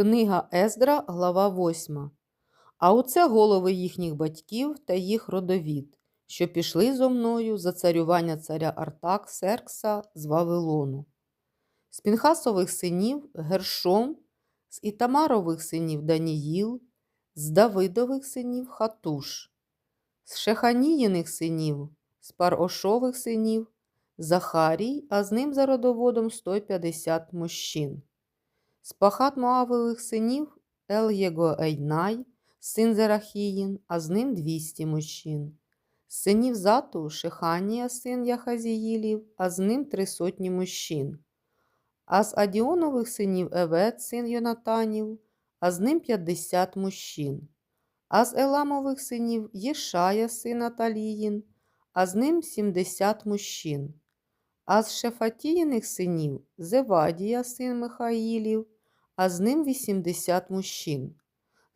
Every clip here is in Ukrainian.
Книга Ездра, глава 8. А оце голови їхніх батьків та їх родовід, що пішли зо мною за царювання царя Артак Серкса з Вавилону. З Пінхасових синів Гершом, з Ітамарових синів Даніїл, з Давидових синів Хатуш, з Шеханіїних синів, з Парошових синів Захарій, а з ним за родоводом 150 мужчин. З пахат Моавових синів Ел-Єгоейнай, син Зерахіїн, а з ним 200 мужчин. З синів Зату Шеханія, син Яхазіїлів, а з ним три сотні мужчин. А з Адіонових синів Евет, син Йонатанів, а з ним 50 мужчин. А з Еламових синів Єшая, син Аталіїн, а з ним 70 мужчин. А з Шефатіїних синів Зевадія, син Михаїлів, а з ним 80 мужчин.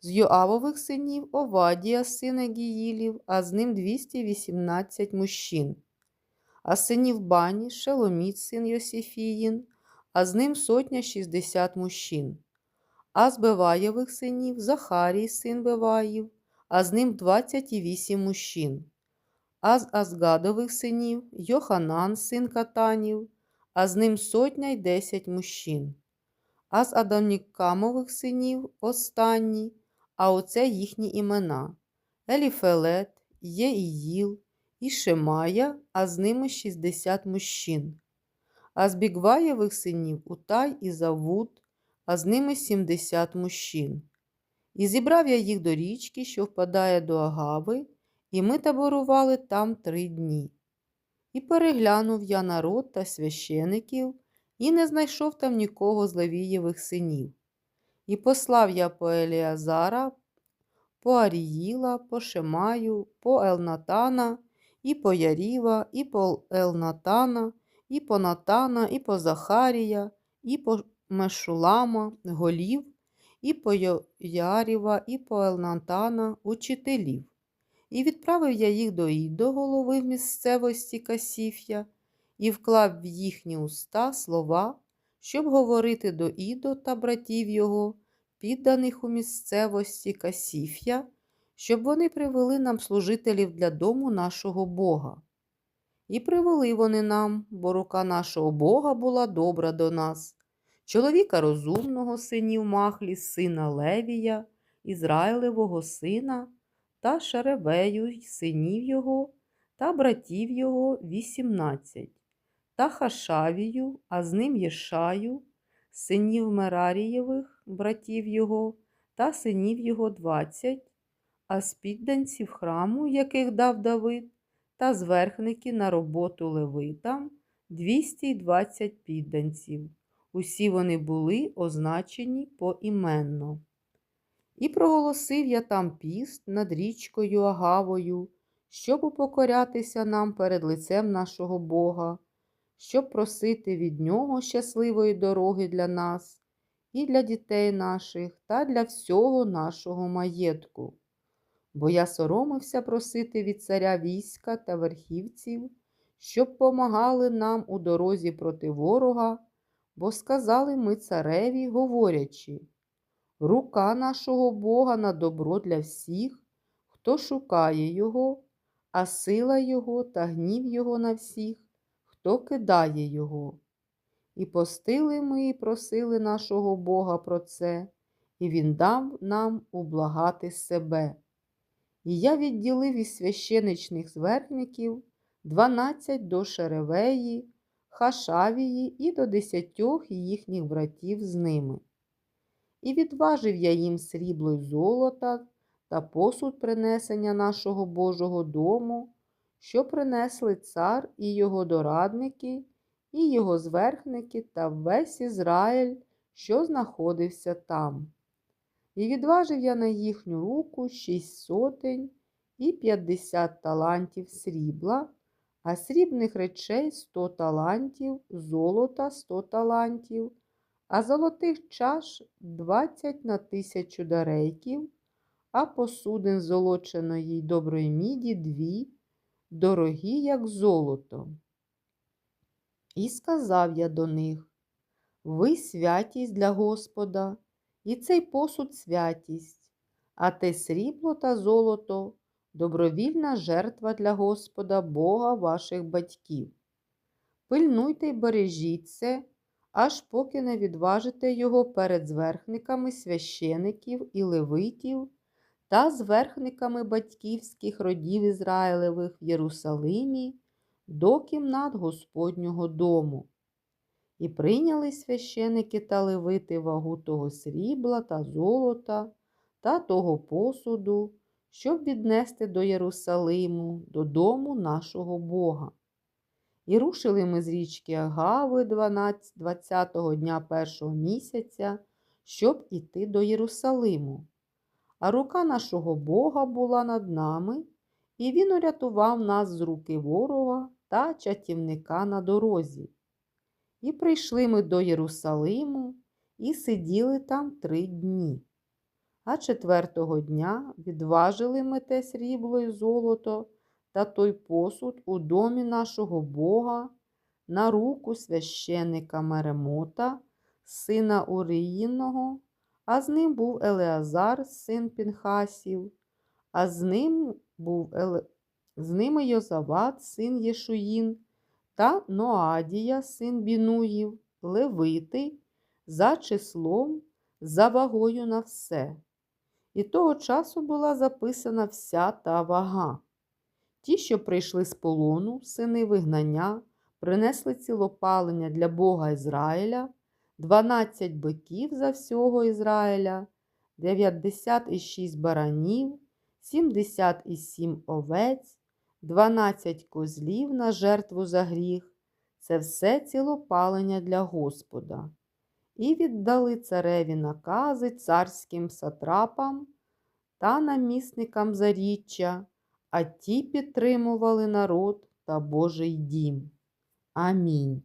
З Йоавових синів Овадія, син Агіїлів, а з ним 218 мужчин. А синів Бані Шеломіт, син Йосифіїн, а з ним сотня 60 мужчин. А з Беваєвих синів Захарій, син Беваїв, а з ним 28 мужчин. А з Азгадових синів Йоханан, син Катанів, а з ним сотня й десять мужчин. А з Адонікамових синів останній, а оце їхні імена Еліфелет, Єїїл, і Шемая, а з ними 60 мужчин. А з Бігваєвих синів Утай і Завуд, а з ними 70 мужчин. І зібрав я їх до річки, що впадає до Агави, і ми таборували там три дні. І переглянув я народ та священиків, і не знайшов там нікого з Левієвих синів. І послав я по Еліазара, по Аріїла, по Шемаю, по Елнатана, і по Яріва, і по Елнатана, і по Натана, і по Захарія, і по Мешулама, голів, і по Яріва, і по Елнатана, учителів. І відправив я їх до Ідо, голови в місцевості Касіф'я, і вклав в їхні уста слова, щоб говорити до Ідо та братів його, підданих у місцевості Касіф'я, щоб вони привели нам служителів для дому нашого Бога. І привели вони нам, бо рука нашого Бога була добра до нас, чоловіка розумного синів Махлі, сина Левія, Ізраїлевого сина та Шаревею синів його, та братів його вісімнадцять, та Хашавію, а з ним Єшаю, синів Мерарієвих, братів його, та синів його двадцять, а з підданців храму, яких дав Давид, та зверхники на роботу левитам 220 підданців. Усі вони були означені поіменно. І проголосив я там піст над річкою Агавою, щоб упокорятися нам перед лицем нашого Бога, щоб просити від Нього щасливої дороги для нас і для дітей наших та для всього нашого маєтку. Бо я соромився просити від царя війська та верхівців, щоб помагали нам у дорозі проти ворога, бо сказали ми цареві, говорячи. Рука нашого Бога на добро для всіх, хто шукає Його, а сила Його та гнів Його на всіх, хто кидає Його. І постили ми і просили нашого Бога про це, і Він дав нам ублагати себе. І я відділив із священичних зверхників дванадцять до Шеревеї, Хашавії і до десятьох їхніх братів з ними. І відважив я їм срібло й золота та посуд принесення нашого Божого дому, що принесли цар і його дорадники, і його зверхники та весь Ізраїль, що знаходився там. І відважив я на їхню руку шість сотень і п'ятдесят талантів срібла, а срібних речей сто талантів, золота сто талантів а золотих чаш двадцять на тисячу дарейків, а посудин золоченої доброї міді дві, дорогі, як золото. І сказав я до них ви святість для Господа, і цей посуд святість, а те срібло та золото добровільна жертва для Господа Бога ваших батьків. Пильнуйте й бережіть це, аж поки не відважите його перед зверхниками священиків і левитів та зверхниками батьківських родів Ізраїлевих в Єрусалимі до кімнат Господнього дому. І прийняли священики та левити вагу того срібла та золота та того посуду, щоб віднести до Єрусалиму, додому нашого Бога. І рушили ми з річки Агави 12 20-го дня першого місяця, щоб іти до Єрусалиму. А рука нашого Бога була над нами, і Він урятував нас з руки ворога та чатівника на дорозі. І прийшли ми до Єрусалиму і сиділи там три дні. А четвертого дня відважили ми те срібло і золото та той посуд у домі нашого Бога на руку священика Меремота, сина Уріїного, а з ним був Елеазар, син Пінхасів, а з ним був Еле... з ними Йозават, син Єшуїн, та Ноадія, син Бінуїв, Левити, за числом, за вагою на все. І того часу була записана вся та вага. Ті, що прийшли з полону, сини вигнання, принесли цілопалення для Бога Ізраїля, 12 биків за всього Ізраїля, 96 баранів, 77 овець, 12 козлів на жертву за гріх. Це все цілопалення для Господа. І віддали цареві накази царським сатрапам та намісникам заріччя, а ті підтримували народ та Божий дім. Амінь.